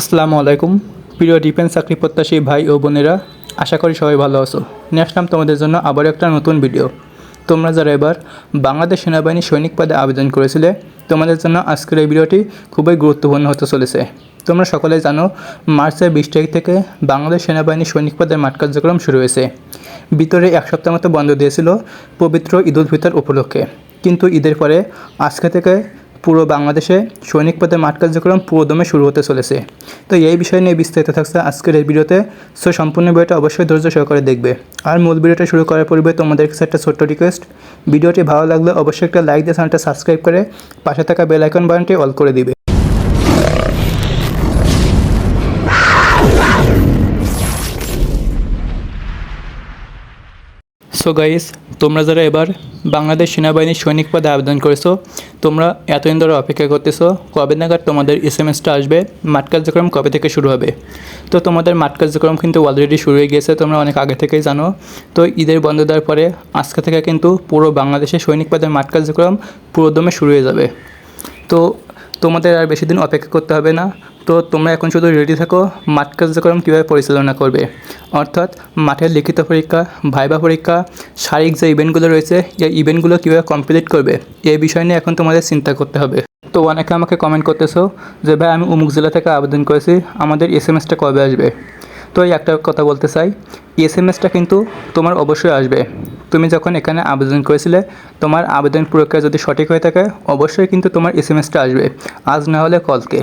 আসসালামু আলাইকুম। প্রিয় ডিফেন্স চাকরি প্রত্যাশী ভাই ও বোনেরা, আশা করি সবাই ভালো আছো। নিয়ে আসলাম তোমাদের জন্য আবার একটা নতুন ভিডিও তোমরা যারা এবার বাংলাদেশ সেনাবাহিনী সৈনিক পদে আবেদন করেছিলে, তোমাদের জন্য আজকের এই ভিডিওটি খুবই গুরুত্বপূর্ণ হতে চলেছে। তোমরা সকলেই জানো, মার্চের বিশ তারিখ থেকে বাংলাদেশ সেনাবাহিনী সৈনিক পদের মাঠ কার্যক্রম শুরু হয়েছে। ভিতরে এক সপ্তাহ মতো বন্ধ দিয়েছিল পবিত্র ঈদ উল ফিতর উপলক্ষে। কিন্তু ঈদের পরে আজকে থেকে পুরো বাংলাদেশে সৈনিক পদের মাঠ কার্যক্রম পুরোদমে শুরু হতে চলেছে। তো এই বিষয় নিয়ে বিস্তারিত থাকছে আজকের এই ভিডিওতে। সো সম্পূর্ণ ভিডিওটা অবশ্যই ধৈর্য সহকারে দেখবে। আর মূল ভিডিওটা শুরু করার পূর্বে তোমাদের কাছে একটা ছোট্ট রিকোয়েস্ট ভিডিওটি ভালো লাগলে অবশ্যই একটা লাইক দিয়ে চ্যানেলটা সাবস্ক্রাইব করে পাশে থাকা বেল আইকন বাটনটি অল করে দিবে। সো গাইস তোমরা যারা এবার বাংলাদেশ সেনাবাহিনীর সৈনিক পদে আবেদন করেছ, তোমরা এতদিন ধরে অপেক্ষা করতেছো, কবে নাগাদ তোমাদের এস এম এসটা আসবে, মাঠ কার্যক্রম কবে থেকে শুরু হবে? তো তোমাদের মাঠ কার্যক্রম কিন্তু অলরেডি শুরু হয়ে গিয়েছে, তোমরা অনেক আগে থেকেই জানো। তো ঈদের বন্ধ দেওয়ার পরে আজকে থেকে কিন্তু পুরো বাংলাদেশে সৈনিক পদের মাঠ কার্যক্রম পুরোদমে শুরু হয়ে যাবে। তো তোমাদের আর বেশি দিন অপেক্ষা করতে হবে না। তো তোমরা এখন শুধু রেডি থাকো, মাঠ কার্যক্রম কীভাবে পরিচালনা করবে। অর্থাৎ মাঠের লিখিত পরীক্ষা, ভাইবা পরীক্ষা, শারীরিক যে ইভেন্টগুলো রয়েছে, এই ইভেন্টগুলো কীভাবে কমপ্লিট করবে এই বিষয় নিয়ে এখন তোমাদের চিন্তা করতে হবে। তো অনেকে আমাকে কমেন্ট করতেছো যে, ভাই, আমি উমুক জেলা থেকে আবেদন করেছি, আমাদের এস এম কবে আসবে? তো এই একটা কথা বলতে চাই এস এম এসটা কিন্তু তোমার অবশ্যই আসবে। তুমি যখন এখানে আবেদন করেছিলে, তোমার আবেদন প্রক্রিয়া যদি সঠিক হয়ে থাকে, অবশ্যই কিন্তু তোমার এস এম এসটা আসবে। আজ না হলে কলকে।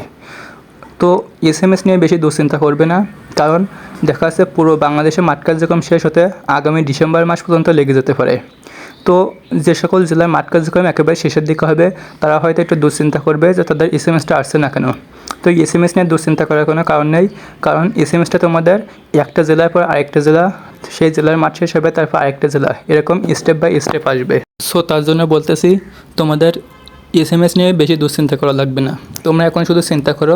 তো এস এম এস নিয়ে বেশি দুশ্চিন্তা করবে না, কারণ দেখা যাচ্ছে পুরো বাংলাদেশে মাঠ কার্যক্রম শেষ হতে আগামী ডিসেম্বর মাস পর্যন্ত লেগে যেতে পারে। তো যে সকল জেলার মাঠ কার্যক্রম একেবারে শেষের দিকে হবে, তারা হয়তো একটু দুশ্চিন্তা করবে যে তাদের এস এম এসটা আসছে না কেন। তো এস এম এস নিয়ে দুশ্চিন্তা করার কোনো কারণ নেই। কারণ এস এম এসটা তোমাদের একটা জেলার পর আরেকটা জেলা, সেই জেলার মাঠ শেষ হবে, তারপর আরেকটা জেলা। এরকম স্টেপ বাই স্টেপ আসবে। সো তার জন্য বলতেছি, তোমাদের এস এম এস নিয়ে বেশি দুশ্চিন্তা করা লাগবে না। তোমরা এখন শুধু চিন্তা করো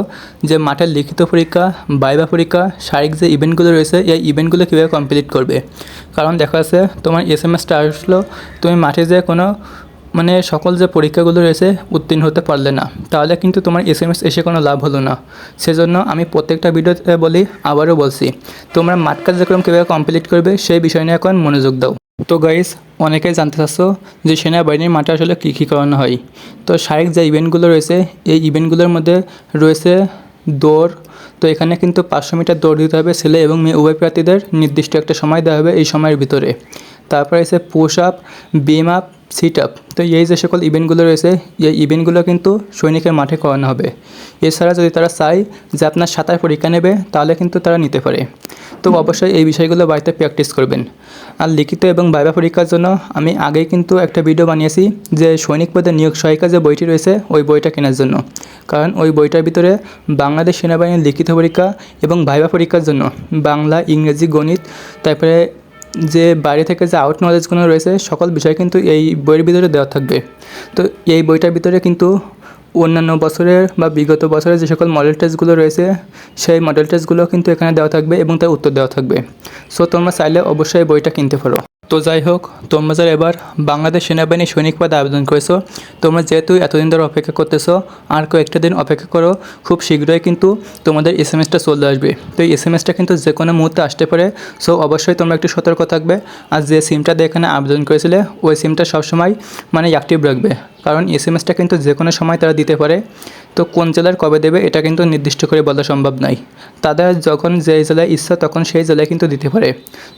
যে মাঠের লিখিত পরীক্ষা, বাইবা পরীক্ষা, শারীরিক যে ইভেন্টগুলো রয়েছে, এই ইভেন্টগুলো কীভাবে কমপ্লিট করবে? কারণ দেখা যাচ্ছে, তোমার এস এম এসটা আসলো, তুমি মাঠে যে কোনো মানে সকল যে পরীক্ষাগুলো রয়েছে উত্তীর্ণ হতে পারলে না, তাহলে কিন্তু তোমার এস এম এস এসে কোনো লাভ হলো না। সেজন্য আমি প্রত্যেকটা ভিডিওতে বলি, আবারও বলছি, তোমরা মাঠ কার্যক্রম কীভাবে কমপ্লিট করবে, সেই বিষয় নিয়ে এখন মনোযোগ দাও। তো গাইস অনেকেই জানতে চাচ্ছ যে সেনাবাহিনীর মাঠে আসলে কী কী করানো হয়। তো শারীরিক যে ইভেন্টগুলো রয়েছে, এই ইভেন্টগুলোর মধ্যে রয়েছে দৌড়। তো এখানে কিন্তু পাঁচশো মিটার দৌড় দিতে হবে ছেলে এবং মেয়ে, উভয় প্রার্থীদের নির্দিষ্ট একটা সময় দেওয়া হবে এই সময়ের ভিতরে। তারপরে এসে push up beam up sit up তো এই যে সকল ইভেন্টগুলো রয়েছে, এই ইভেন্টগুলো কিন্তু সৈনিকের মাঠে করানো হবে। এছাড়া যদি তারা চায় যে আপনার সাঁতার পরীক্ষা নেবে, তাহলে কিন্তু তারা নিতে পারে। তো অবশ্যই এই বিষয়গুলো বাড়িতে প্র্যাকটিস করবেন। আর লিখিত এবং বাইবা পরীক্ষার জন্য আমি আগেই কিন্তু একটা ভিডিও বানিয়েছি যে সৈনিক পদে নিয়োগ সহায়িকা যে বইটি রয়েছে, ওই বইটা কেনার জন্য। কারণ ওই বইটার ভিতরে বাংলাদেশ সেনাবাহিনীর লিখিত পরীক্ষা এবং ভাইবা পরীক্ষার জন্য, বাংলা, ইংরেজি, গণিত, তারপরে যে বাইরে থেকে যে আউট নলেজগুলো রয়েছে, সকল বিষয় কিন্তু এই বইয়ের ভিতরে দেওয়া থাকবে। তো এই বইটার ভিতরে কিন্তু অন্যান্য বছরের বা বিগত বছরের যে সকল মডেল টেস্টগুলো রয়েছে, সেই মডেল টেস্টগুলো কিন্তু এখানে দেওয়া থাকবে এবং তার উত্তর দেওয়া থাকবে। সো তোমরা চাইলে অবশ্যই বইটা কিনতে পারো। তো যাই হোক, তোমরা যারা এবার বাংলাদেশ সেনাবাহিনী সৈনিক পদে আবেদন করেছ, তোমরা যেহেতু এতদিন ধরে অপেক্ষা করতেছো, আর কয়েকটা দিন অপেক্ষা করো, খুব শীঘ্রই কিন্তু তোমাদের এস এম এসটা চলে আসবে। তো এই এস এম এসটা কিন্তু যে কোনো মুহূর্তে আসতে পারে, সো অবশ্যই তোমরা একটু সতর্ক থাকবে। আর যে সিমটা দিয়ে এখানে আবেদন করেছিলে, ওই সিমটা সবসময় মানে অ্যাক্টিভ রাখবে। কারণ এস এম এসটা কিন্তু যে কোনো সময় তারা দিতে পারে। তো কোন জেলার কবে দেবে এটা কিন্তু নির্দিষ্ট করে বলা সম্ভব নয়। তাদের যখন যে জেলায় ইচ্ছা তখন সেই জেলায় কিন্তু দিতে পারে।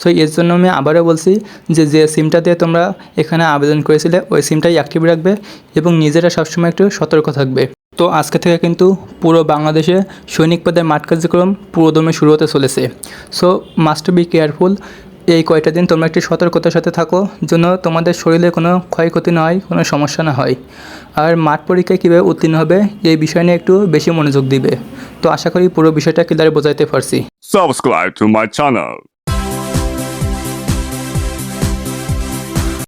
সো এর জন্য আমি আবারও বলছি যে যে সিমটা দিয়ে তোমরা এখানে আবেদন করেছিলে, ওই সিমটাই অ্যাক্টিভ রাখবে এবং নিজেরা সবসময় একটু সতর্ক থাকবে। তো আজকে থেকে কিন্তু পুরো বাংলাদেশে সৈনিক পদের মাঠ কার্যক্রম পুরোদমে শুরু হতে চলেছে। সো মাস্ট বি কেয়ারফুল এই কয়টা দিন তোমরা একটি সতর্কতার সাথে থাকো, যেন তোমাদের শরীরে কোনো ক্ষয়ক্ষতি না হয়, কোনো সমস্যা না হয়। আর মাঠ পরীক্ষায় কীভাবে উত্তীর্ণ হবে, এই বিষয় নিয়ে একটু বেশি মনোযোগ দিবে। তো আশা করি পুরো বিষয়টা ক্লিয়ার বোঝাইতে পারছি। Subscribe to my channel.